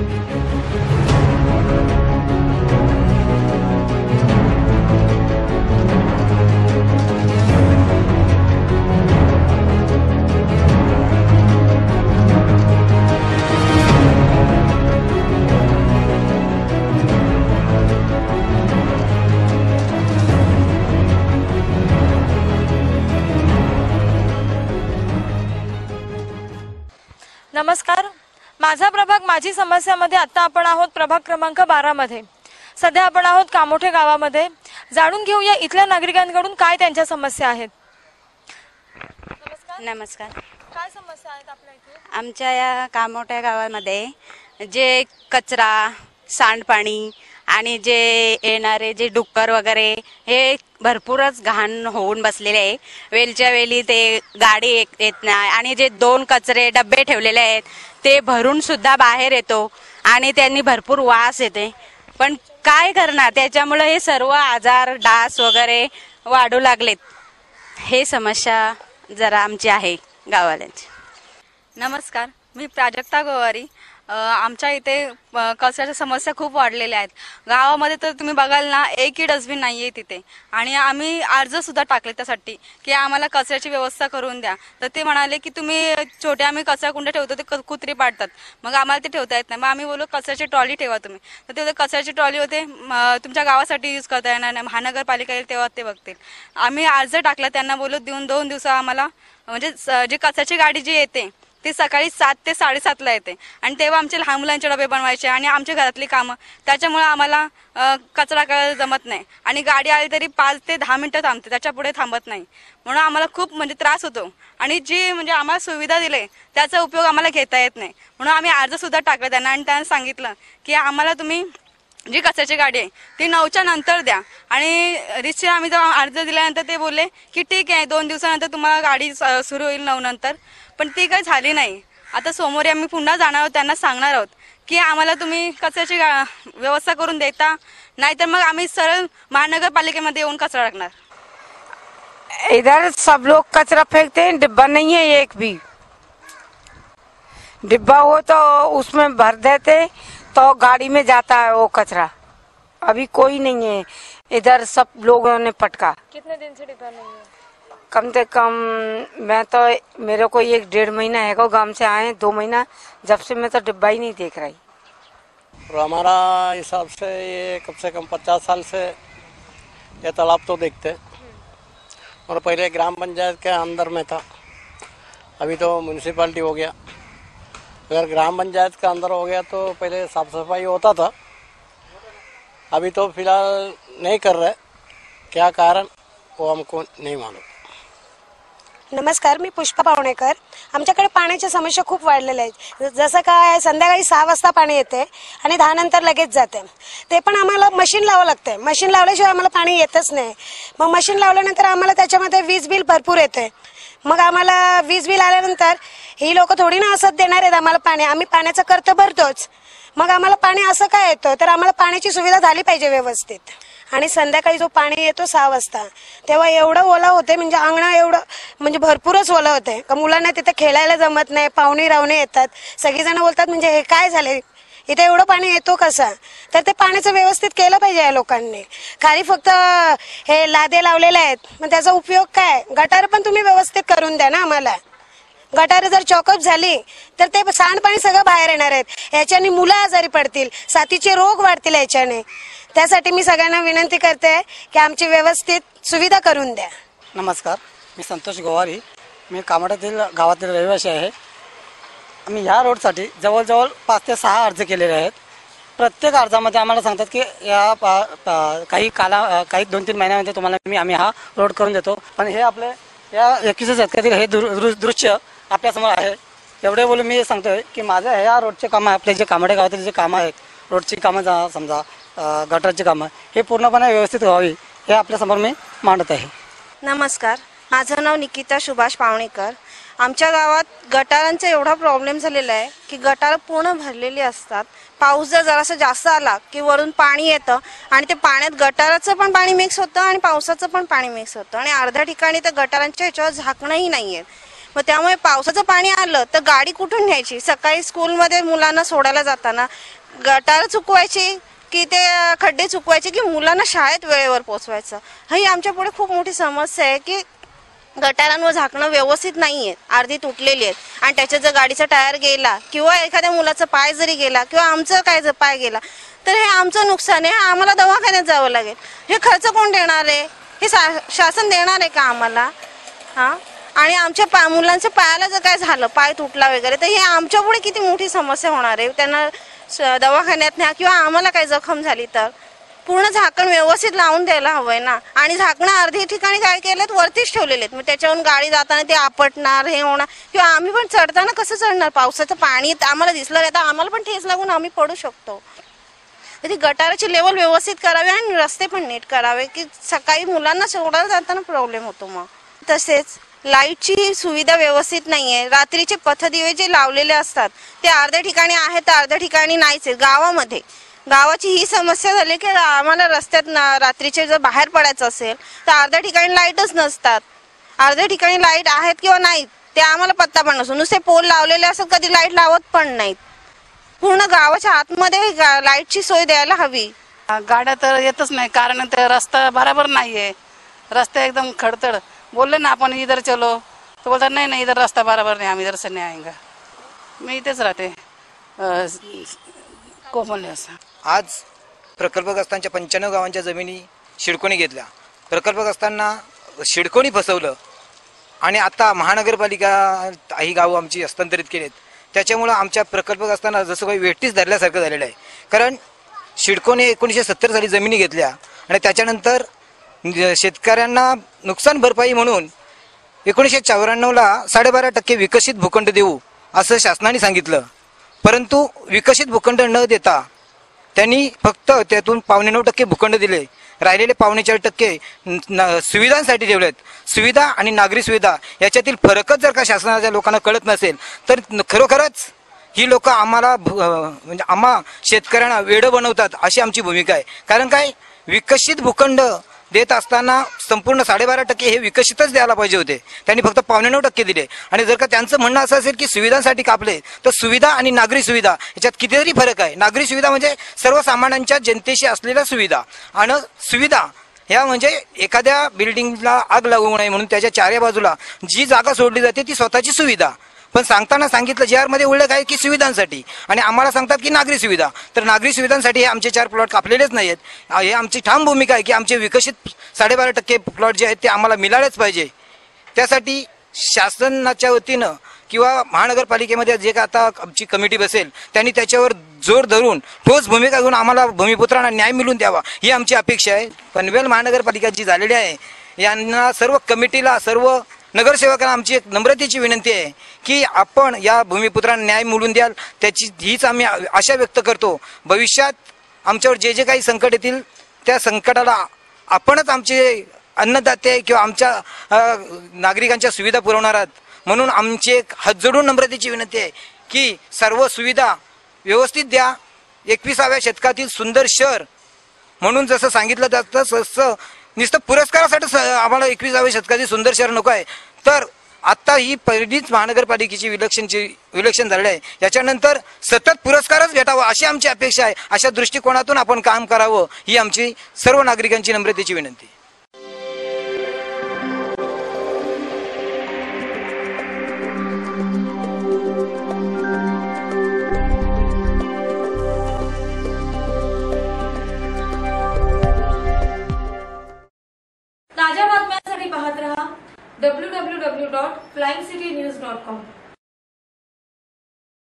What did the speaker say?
नमस्कार माझा प्रभाग माझी समस्यामध्ये आता आपण आहोत प्रभाग क्रमांक बारा मध्ये. सध्या आपण आहोत कामोठे गावामध्ये. जाणून घेऊया इथल्या नागरिकांकडून काय त्यांच्या समस्या आहेत. नमस्कार. नमस्कार. काय समस्या आहेत आपल्या इथे? आमच्या या कामोठ्या गावामध्ये जे कचरा सांडपाणी आणि जे येणारे जे डुक्कर वगैरे हे भरपूरच घाण होऊन बसलेले आहे. वेलच्या वेली ते गाडी येत येत नाही. आणि जे दोन कचरे डबे ठेवलेले आहेत ते भरून सुद्धा बाहेर येतो आणि त्यांनी भरपूर वास येते. पण काय करणार? त्याच्यामुळे हे सर्व आजार डास वगैरे वाढू लागलेत. हे समस्या जरा आमची आहे गावाल्यांची नमस्कार. मी प्राजक्ता गोवारी. आमच्या इथे कचऱ्याच्या समस्या खूप वाढलेल्या आहेत. गावामध्ये तर तुम्ही बघाल ना एकही डस्टबिन नाही आहे तिथे. आणि आम्ही अर्ज सुद्धा टाकले त्यासाठी की आम्हाला कचऱ्याची व्यवस्था करून द्या. तर ते म्हणाले की तुम्ही छोटे आम्ही कचरा कुंड ठेवतो ते क- कुत्री पाडतात. मग आम्हाला ते ठेवता येत नाही. मग आम्ही बोललो कचऱ्याची ट्रॉली ठेवा तुम्ही. तर ते कचऱ्याची ट्रॉली होते तुमच्या गावासाठी यूज करता येणार नाही. महानगरपालिका येईल तेव्हा ते बघतील. आम्ही अर्ज टाकला त्यांना बोललो देऊन दोन दिवसा आम्हाला म्हणजे स- जी कचऱ्याची गाडी जी येते ती सकाळी सात ते साडेसातला येते. आणि तेव्हा आमचे लहान मुलांचे डबे बनवायचे आणि आमच्या घरातली कामं. त्याच्यामुळे आम्हाला कचरा करायला जमत नाही. आणि गाडी आली तरी पाच ते दहा मिनटं थांबते. त्याच्या पुढे थांबत नाही. म्हणून आम्हाला खूप म्हणजे त्रास होतो. आणि जी म्हणजे आम्हाला सुविधा दिली त्याचा उपयोग आम्हाला घेता येत नाही. म्हणून आम्ही अर्जसुद्धा टाकला त्यांना आणि त्यांना सांगितलं की आम्हाला तुम्ही जी कचऱ्याची गाडी आहे ती नऊच्या नंतर द्या. आणि रिक्षा आम्ही जेव्हा अर्ज दिल्यानंतर ते बोलले की ठीक आहे दोन दिवसानंतर तुम्हाला गाडी सुरू होईल नऊ नंतर. पण ती काही झाली नाही. आता सोमवारी आम्ही पुन्हा जाणार आहोत त्यांना सांगणार आहोत की आम्हाला तुम्ही कचऱ्याची व्यवस्था करून देता नाहीतर मग आम्ही सरळ महानगरपालिकेमध्ये येऊन कचरा टाकणार. इधर सब लोग कचरा फेंकते हैं डिब्बा नहीं है एक भी। डिब्बा हो तो उसमें भर देते तो गाड़ी में जाता है वो कचरा। अभी कोई नहीं है। इधर सब लोगों ने पटका। कितने दिन से डिब्बा नहीं है? कम से कम मैं तो मेरे को एक डेढ़ महीना है गाँव से आए दो महीना, जब से मैं तो डिब्बा ही नहीं देख रही। हमारा हिसाब से ये कम से कम पचास साल से ये तालाब तो देखते और पहले ग्राम पंचायत के अंदर में था, अभी तो म्यूनिसिपालिटी हो गया। अगर ग्राम पंचायत के अंदर हो गया तो पहले साफ़ सफ़ाई होता था। अभी तो फ़िलहाल नहीं कर रहे, क्या कारण, वो हमको नहीं मालूम। नमस्कार मी पुष्पा पावणेकर. आमच्याकडे पाण्याच्या समस्या खूप वाढलेल्या आहेत. जसं काय संध्याकाळी सहा वाजता पाणी येते आणि दहा नंतर लगेच जाते. ते पण आम्हाला मशीन लावावं लागतंय. मशीन लावल्याशिवाय आम्हाला पाणी येतच नाही. मग मशीन लावल्यानंतर आम्हाला त्याच्यामध्ये वीज बिल भरपूर येते मग आम्हाला वीज बिल आल्यानंतर ही लोक थोडी ना असत देणार आहेत आम्हाला पाणी. आम्ही पाण्याचं कर्त भरतोच. मग आम्हाला पाणी असं काय येतं? तर आम्हाला पाण्याची सुविधा झाली पाहिजे व्यवस्थित. आणि संध्याकाळी जो पाणी येतो सहा वाजता तेव्हा एवढं ओला होते म्हणजे अंगण एवढं म्हणजे भरपूरच ओलं होते. का मुलांना तिथे खेळायला जमत नाही पाहुणे रावणे येतात. सगळीजण बोलतात म्हणजे हे काय झाले इथे एवढं पाणी येतो कसा? तर ते पाण्याचं व्यवस्थित केलं पाहिजे या लोकांनी. खाली फक्त हे लादे लावलेले आहेत. मग त्याचा उपयोग काय? गटार पण तुम्ही व्यवस्थित करून द्या ना आम्हाला. गटार जर चॉकअप झाली तर ते सांडपाणी सगळं बाहेर येणार आहेत. याच्याने मुलं आजारी पडतील साथीचे रोग वाढतील याच्याने त्यासाठी मी सगळ्यांना विनंती करते की आमची व्यवस्थित सुविधा करून द्या. नमस्कार मी संतोष गोवारी. मी कामाठातील गावातील रहिवासी आहे. आम्ही ह्या रोडसाठी जवळजवळ पाच ते सहा अर्ज केलेले आहेत. प्रत्येक अर्जामध्ये आम्हाला सांगतात की या पा- पा- काही काला काही दोन तीन महिन्यामध्ये तुम्हाला मी आम्ही हा रोड करून देतो. पण हे आपले या एकवीस शतकातील हे दृ- दृश्य आपल्यासमोर आहे. एवढे बोलून मी सांगतोय की माझं ह्या रोडचे कामं आपले जे कामडे गावातील जे कामं आहेत रोडची कामं जा- समजा गटरची कामं हे पूर्णपणे व्यवस्थित व्हावी हे आपल्यासमोर मी मांडत आहे. नमस्कार. माझं नाव निकिता सुभाष पावणेकर. आमच्या गावात गटारांचा एवढा प्रॉब्लेम झालेला आहे की गटार पूर्ण भरलेली असतात. पाऊस जर जरासा जास्त आला की वरून पाणी येतं आणि ते पाण्यात गटाराचं पण पाणी मिक्स होतं आणि पावसाचं पण पाणी मिक्स होतं आणि अर्ध्या ठिकाणी तर गटारांच्या ह्याच्यावर झाकणंही नाही आहे मग त्यामुळे पावसाचं पाणी आलं तर गाडी कुठून न्यायची? सकाळी स्कूलमध्ये मुलांना सोडायला जाताना गटार चुकवायची की ते खड्डे चुकवायचे की मुलांना शाळेत वेळेवर पोचवायचं? ही आमच्या पुढे खूप मोठी समस्या आहे की गटारांवर झाकणं व्यवस्थित नाही आहेत अर्धी तुटलेली आहेत. आणि त्याच्यात जर गाडीचा टायर गेला किंवा एखाद्या मुलाचा पाय जरी गेला किंवा आमचं काय जर पाय गेला तर हे आमचं नुकसान आहे. आम्हाला दवाखान्यात जावं लागेल. हे खर्च कोण देणार आहे? हे शासन देणार आहे का आम्हाला? हां? आणि आमच्या पा मुलांचं पायाला जर काय झालं पाय तुटला वगैरे तर हे आमच्यापुढे किती मोठी समस्या होणार आहे. त्यांना स- दवाखान्यात न्या किंवा आम्हाला काही जखम झाली तर. पूर्ण झाकण व्यवस्थित लावून द्यायला हवंय ना. आणि झाकणं अर्धे ठिकाणी काय केलेत वरतीच ठेवलेले आहेत. मग त्याच्यावरून गाडी जाताना ते आपटणार हे होणार. किंवा आम्ही पण चढताना कसं चढणार? पावसाचं पाणी आम्हाला दिसलं नाही तर आम्हाला पण ठेस लागून आम्ही पडू शकतो. तर ती गटाराची लेवल व्यवस्थित करावी आणि रस्ते पण नीट करावे की सकाळी मुलांना सोडायला जाताना प्रॉब्लेम होतो मग. तसेच लाईटची सुविधा व्यवस्थित नाही आहे रात्रीचे पथदिवे जे लावलेले असतात ते अर्ध्या ठिकाणी आहेत तर अर्ध्या ठिकाणी नाहीच आहे गावामध्ये. गावाची ही समस्या झाली की आम्हाला रस्त्यात ना- रात्रीचे जर बाहेर पडायचं असेल तर अर्ध्या ठिकाणी लाईटच नसतात. अर्ध्या ठिकाणी लाइट आहेत किंवा नाहीत ते आम्हाला पत्ता पण नसतो. नुसते पोल लावलेले असतात कधी लाइट लावत पण नाहीत. पूर्ण गावाच्या आतमध्ये गा- लाईटची सोय द्यायला हवी. गाड्या तर येतच नाही कारण ते रस्ता बराबर आहे रस्ता एकदम खडतड. बोलले ना आपण इधर चलो. तो बोलतात नाही नाही इधर रस्ता बराबर नाही आम्ही इधर से नाही आएंगे. मी इथेच राहते. अं, कोमल आज प्रकल्पग्रस्तांच्या पंच्याण्णव गावांच्या जमिनी शिडकोणी घेतल्या. प्रकल्पग्रस्तांना शिडकोणी फसवलं आणि आता महानगरपालिका ही गावं आमची हस्तांतरित केलीत. त्याच्यामुळं आमच्या प्रकल्पग्रस्तांना जसं काही वेटीच धरल्यासारखं झालेलं आहे. कारण शिडकोने एकोणीसशे सत्तर साली जमिनी घेतल्या आणि त्याच्यानंतर म्हणजे शेतकऱ्यांना नुकसान भरपाई म्हणून एकोणीसशे चौऱ्याण्णवला साडेबारा टक्के विकसित भूखंड देऊ असं शासनाने सांगितलं. परंतु विकसित भूखंड न देता त्यांनी फक्त त्यातून पावणे नऊ टक्के भूखंड दिले. राहिलेले पावणे चार टक्के न- सुविधांसाठी ठेवलेत. सुविधा आणि नागरी सुविधा याच्यातील फरकच जर का शासनाच्या लोकांना कळत नसेल तर खरोखरच ही लोक आम्हाला म्हणजे आम्हा शेतकऱ्यांना वेडं बनवतात अशी आमची भूमिका आहे. कारण काय? विकसित भूखंड देत असताना संपूर्ण साडेबारा टक्के हे विकसितच द्यायला पाहिजे होते. त्यांनी फक्त पावणे नऊ टक्के दिले. आणि जर का त्यांचं म्हणणं असं असेल की सुविधांसाठी कापले तर सुविधा आणि नागरी सुविधा याच्यात कितीतरी फरक आहे. नागरी सुविधा म्हणजे सर्वसामान्यांच्या जनतेशी असलेल्या सुविधा. आणि सुविधा ह्या म्हणजे एखाद्या बिल्डिंगला आग लागू नये म्हणून त्याच्या चारे बाजूला जी जागा सोडली जाते ती स्वतःची सुविधा. पण सांगताना सांगितलं जे आरमध्ये उल्लेख आहे की सुविधांसाठी. आणि आम्हाला सांगतात की नागरी सुविधा. तर नागरी सुविधांसाठी हे आमचे चार प्लॉट कापलेलेच नाहीत हे आमची ठाम भूमिका आहे की आमचे विकसित साडेबारा टक्के प्लॉट जे आहेत ते आम्हाला मिळालेच पाहिजे. त्यासाठी शासनाच्या वतीनं किंवा महानगरपालिकेमध्ये जे का आता आमची कमिटी बसेल त्यांनी त्याच्यावर जोर धरून ठोस भूमिका घेऊन आम्हाला भूमिपुत्रांना न्याय मिळवून द्यावा ही आमची अपेक्षा आहे. पनवेल महानगरपालिका जी झालेली आहे. यांना सर्व कमिटीला सर्व नगरसेवकांना आमची एक नम्रतेची विनंती आहे की आपण या भूमिपुत्रांना न्याय मिळवून द्याल त्याची हीच आम्ही आशा व्यक्त करतो. भविष्यात आमच्यावर जे जे काही संकट येतील त्या संकटाला आपणच आमचे अन्नदाते किंवा आमच्या नागरिकांच्या सुविधा पुरवणार आहात. म्हणून आमची एक हात जोडून नम्रतेची विनंती आहे की सर्व सुविधा व्यवस्थित द्या. एकविसाव्या शतकातील सुंदर शहर म्हणून जसं सांगितलं जातं तसं नुसतं पुरस्कारासाठी आम्हाला एकविसाव्या शतकाची सुंदर शहर नको आहे. तर आत्ता ही पहिलीच महानगरपालिकेची विलक्षणची विलक्षण झालेली आहे. याच्यानंतर सतत पुरस्कारच भेटावा अशी आमची अपेक्षा आहे. अशा दृष्टिकोनातून आपण काम करावं ही आमची सर्व नागरिकांची नम्रतेची विनंती.